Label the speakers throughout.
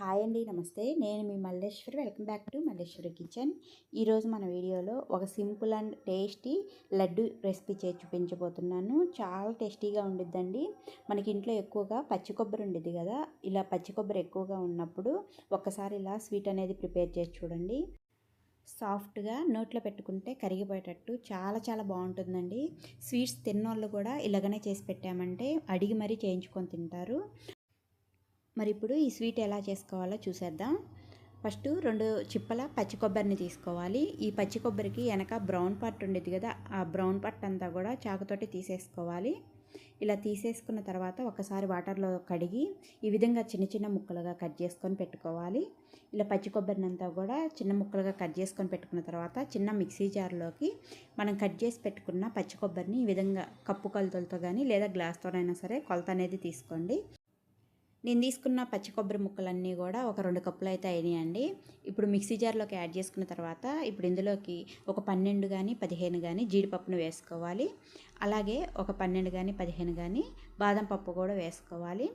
Speaker 1: Hi అండి నమస్తే. నేను మీ Malleswari. Welcome back to Malleswari kitchen. ఈరోజు మన వీడియోలో ఒక simple and tasty laddu recipe చేసి చూపించబోతున్నాను. చాలా టేస్టీగా ఉండిద్దండి. మనకి ఇంట్లో ఎక్కువగా పచ్చి కొబ్బరి ఉండిద్ది కదా ఇలా పచ్చి కొబ్బరి ఎక్కువగా ఉన్నప్పుడు ఒక్కసారి ఇలా స్వీట్ అనేది ప్రిపేర్ చేసి చూడండి. సాఫ్ట్గా నోట్లో పెట్టుకుంటే కరిగిపోయేటట్టు చాలా చాలా బాగుంటుందండి. స్వీట్స్ తిన్నోళ్ళు కూడా ఇలాగనే చేసి పెట్టామంటే అడిగి మరీ చేయించుకొని తింటారు. మరి ఇప్పుడు ఈ స్వీట్ ఎలా చేసుకోవాలో చూసేద్దాం. ఫస్ట్ రెండు చిప్పల పచ్చి కొబ్బరిని తీసుకోవాలి. ఈ పచ్చి కొబ్బరికి వెనక బ్రౌన్ పట్టు ఉండేది కదా ఆ బ్రౌన్ పట్ అంతా కూడా చాకుతోటి తీసేసుకోవాలి. ఇలా తీసేసుకున్న తర్వాత ఒకసారి వాటర్లో కడిగి ఈ విధంగా చిన్న చిన్న ముక్కలుగా కట్ చేసుకొని పెట్టుకోవాలి. ఇలా పచ్చి కొబ్బరిని అంతా కూడా చిన్న ముక్కలుగా కట్ చేసుకొని పెట్టుకున్న తర్వాత చిన్న మిక్సీ జార్లోకి మనం కట్ చేసి పెట్టుకున్న పచ్చి కొబ్బరిని ఈ విధంగా కప్పు కొలతలతో కానీ లేదా గ్లాస్తోనైనా సరే కొలత అనేది తీసుకోండి. నేను తీసుకున్న పచ్చి కొబ్బరి ముక్కలన్నీ కూడా ఒక రెండు కప్పులు అయితే అయినాయండి. ఇప్పుడు మిక్సీ జార్లోకి యాడ్ చేసుకున్న తర్వాత ఇప్పుడు ఇందులోకి ఒక పన్నెండు కానీ పదిహేను కానీ జీడిపప్పును వేసుకోవాలి. అలాగే ఒక పన్నెండు కానీ పదిహేను కానీ బాదం పప్పు కూడా వేసుకోవాలి.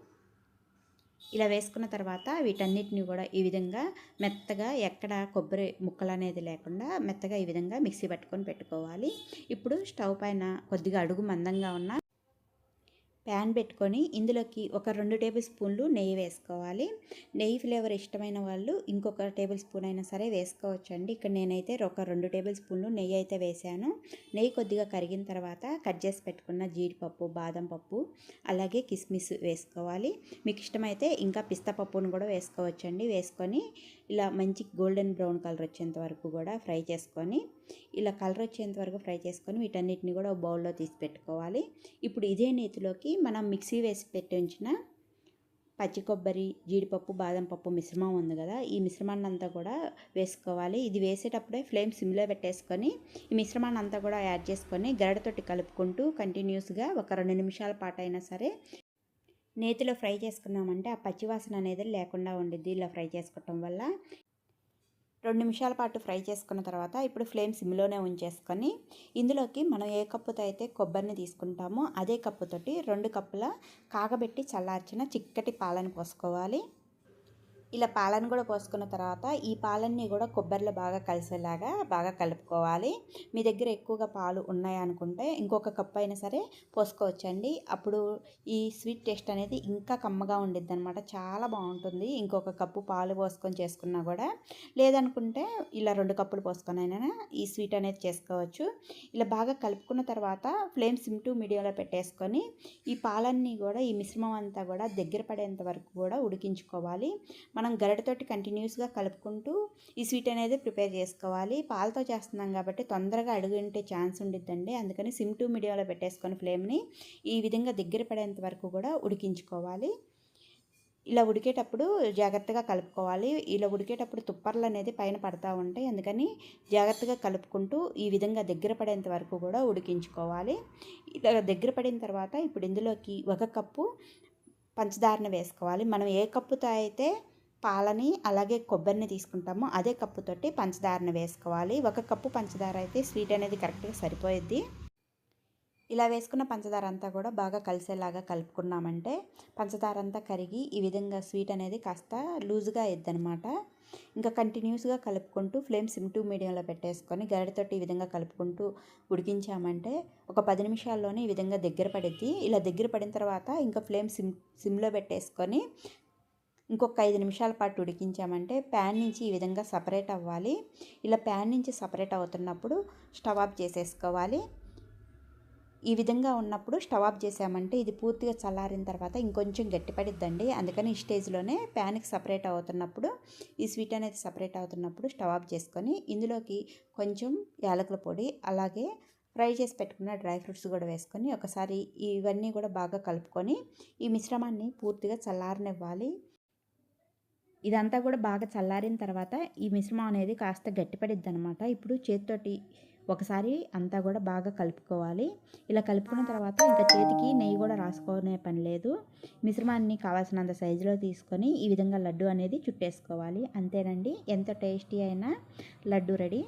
Speaker 1: ఇలా వేసుకున్న తర్వాత వీటన్నిటిని కూడా ఈ విధంగా మెత్తగా ఎక్కడ కొబ్బరి ముక్కలు అనేది లేకుండా మెత్తగా ఈ విధంగా మిక్సీ పట్టుకొని పెట్టుకోవాలి. ఇప్పుడు స్టవ్ పైన కొద్దిగా అడుగు మందంగా ఉన్న ప్యాన్ పెట్టుకొని ఇందులోకి ఒక రెండు టేబుల్ స్పూన్లు నెయ్యి వేసుకోవాలి. నెయ్యి ఫ్లేవర్ ఇష్టమైన వాళ్ళు ఇంకొక టేబుల్ స్పూన్ అయినా సరే వేసుకోవచ్చండి. ఇక్కడ నేనైతే ఒక రెండు టేబుల్ స్పూన్లు నెయ్యి అయితే వేసాను. నెయ్యి కొద్దిగా కరిగిన తర్వాత కట్ చేసి పెట్టుకున్న జీడిపప్పు బాదం పప్పు అలాగే కిస్మిస్ వేసుకోవాలి. మీకు ఇష్టమైతే ఇంకా పిస్తా పప్పును కూడా వేసుకోవచ్చండి. వేసుకొని ఇలా మంచి గోల్డెన్ బ్రౌన్ కలర్ వచ్చేంత వరకు కూడా ఫ్రై చేసుకొని ఇలా కలర్ వచ్చేంత వరకు ఫ్రై చేసుకొని వీటన్నిటిని కూడా ఒక బౌల్లో తీసి పెట్టుకోవాలి. ఇప్పుడు ఇదే నేతిలోకి మనం మిక్సీ వేసి పెట్టి ఉంచిన పచ్చి కొబ్బరి జీడిపప్పు బాదం పప్పు మిశ్రమం ఉంది కదా ఈ మిశ్రమాన్ని అంతా కూడా వేసుకోవాలి. ఇది వేసేటప్పుడే ఫ్లేమ్ సిమ్లో పెట్టేసుకొని ఈ మిశ్రమాన్ని అంతా కూడా యాడ్ చేసుకొని గరడతోటి కలుపుకుంటూ కంటిన్యూస్గా ఒక రెండు నిమిషాల పాటు అయినా సరే నేతిలో ఫ్రై చేసుకున్నామంటే ఆ పచ్చివాసన అనేది లేకుండా ఉండిద్ది ఇలా ఫ్రై చేసుకోవటం వల్ల. రెండు నిమిషాల పాటు ఫ్రై చేసుకున్న తర్వాత ఇప్పుడు ఫ్లేమ్ సిమ్లోనే ఉంచేసుకొని ఇందులోకి మనం ఏ కప్పుతో అయితే కొబ్బరిని తీసుకుంటామో అదే కప్పుతోటి రెండు కప్పుల కాగబెట్టి చల్లార్చిన చిక్కటి పాలను పోసుకోవాలి. ఇలా పాలను కూడా పోసుకున్న తర్వాత ఈ పాలన్నీ కూడా కొబ్బరిలో బాగా కలిసేలాగా బాగా కలుపుకోవాలి. మీ దగ్గర ఎక్కువగా పాలు ఉన్నాయనుకుంటే ఇంకొక కప్పు అయినా సరే పోసుకోవచ్చండి. అప్పుడు ఈ స్వీట్ టేస్ట్ అనేది ఇంకా కమ్మగా ఉండిద్ది అనమాట చాలా బాగుంటుంది. ఇంకొక కప్పు పాలు పోసుకొని చేసుకున్నా కూడా. లేదనుకుంటే ఇలా రెండు కప్పులు పోసుకొని అయినా ఈ స్వీట్ అనేది చేసుకోవచ్చు. ఇలా బాగా కలుపుకున్న తర్వాత ఫ్లేమ్ సిమ్ టు మీడియంలో పెట్టేసుకొని ఈ పాలన్నీ కూడా ఈ మిశ్రమం అంతా కూడా దగ్గర పడేంత వరకు కూడా ఉడికించుకోవాలి. మనం మనం గరిటతోటి కంటిన్యూస్గా కలుపుకుంటూ ఈ స్వీట్ అనేది ప్రిపేర్ చేసుకోవాలి. పాలతో చేస్తున్నాం కాబట్టి తొందరగా అడుగుంటే ఛాన్స్ ఉండిద్దండి. అందుకని సిమ్ టు మీడియాలో పెట్టేసుకొని ఫ్లేమ్ని ఈ విధంగా దగ్గర పడేంత వరకు కూడా ఉడికించుకోవాలి. ఇలా ఉడికేటప్పుడు జాగ్రత్తగా కలుపుకోవాలి. ఇలా ఉడికేటప్పుడు తుప్పర్లు అనేది పైన పడతా ఉంటాయి. అందుకని జాగ్రత్తగా కలుపుకుంటూ ఈ విధంగా దగ్గర పడేంత వరకు కూడా ఉడికించుకోవాలి. ఇలా దగ్గర పడిన తర్వాత ఇప్పుడు ఇందులోకి ఒక కప్పు పంచదారను వేసుకోవాలి. మనం ఏ కప్పుతో అయితే పాలని అలాగే కొబ్బరిని తీసుకుంటాము. అదే కప్పుతోటి పంచదారని వేసుకోవాలి. ఒక కప్పు పంచదార అయితే స్వీట్ అనేది కరెక్ట్గా సరిపోయేది ఇలా వేసుకున్న పంచదార అంతా కూడా బాగా కలిసేలాగా కలుపుకున్నామంటే పంచదార అంతా కరిగి ఈ విధంగా స్వీట్ అనేది కాస్త లూజ్గా అనమాట ఇంకా కంటిన్యూస్గా కలుపుకుంటూ ఫ్లేమ్ సిమ్ టు మీడియంలో పెట్టేసుకొని గరిటతోటి ఈ విధంగా కలుపుకుంటూ ఉడికించామంటే ఒక పది నిమిషాల్లోనే ఈ విధంగా దగ్గర పడిద్ది. ఇలా దగ్గర పడిన తర్వాత ఇంకా ఫ్లేమ్ సిమ్ సిమ్లో పెట్టేసుకొని ఇంకొక ఐదు నిమిషాల పాటు ఉడికించామంటే ప్యాన్ నుంచి ఈ విధంగా సపరేట్ అవ్వాలి. ఇలా ప్యాన్ నుంచి సపరేట్ అవుతున్నప్పుడు స్టవ్ ఆఫ్ చేసేసుకోవాలి. ఈ విధంగా ఉన్నప్పుడు స్టవ్ ఆఫ్ చేసామంటే ఇది పూర్తిగా చల్లారిన తర్వాత ఇంకొంచెం గట్టిపడిద్దండి. అందుకని ఈ స్టేజ్లోనే ప్యాన్కి సపరేట్ అవుతున్నప్పుడు ఈ స్వీట్ అనేది సపరేట్ అవుతున్నప్పుడు స్టవ్ ఆఫ్ చేసుకొని ఇందులోకి కొంచెం యాలకుల పొడి అలాగే ఫ్రై చేసి పెట్టుకున్న డ్రై ఫ్రూట్స్ కూడా వేసుకొని ఒకసారి ఇవన్నీ కూడా బాగా కలుపుకొని ఈ మిశ్రమాన్ని పూర్తిగా చల్లారనివ్వాలి. ఇదంతా కూడా బాగా చల్లారిన తర్వాత ఈ మిశ్రమం అనేది కాస్త గట్టిపడిద్ది అనమాట ఇప్పుడు చేతితోటి ఒకసారి అంతా కూడా బాగా కలుపుకోవాలి. ఇలా కలుపుకున్న తర్వాత ఇంకా చేతికి నెయ్యి కూడా రాసుకునే పని లేదు. మిశ్రమాన్ని కావాల్సినంత సైజులో తీసుకొని ఈ విధంగా లడ్డు అనేది చుట్టేసుకోవాలి. అంతేనండి. ఎంత టేస్టీ అయినా లడ్డు రెడీ.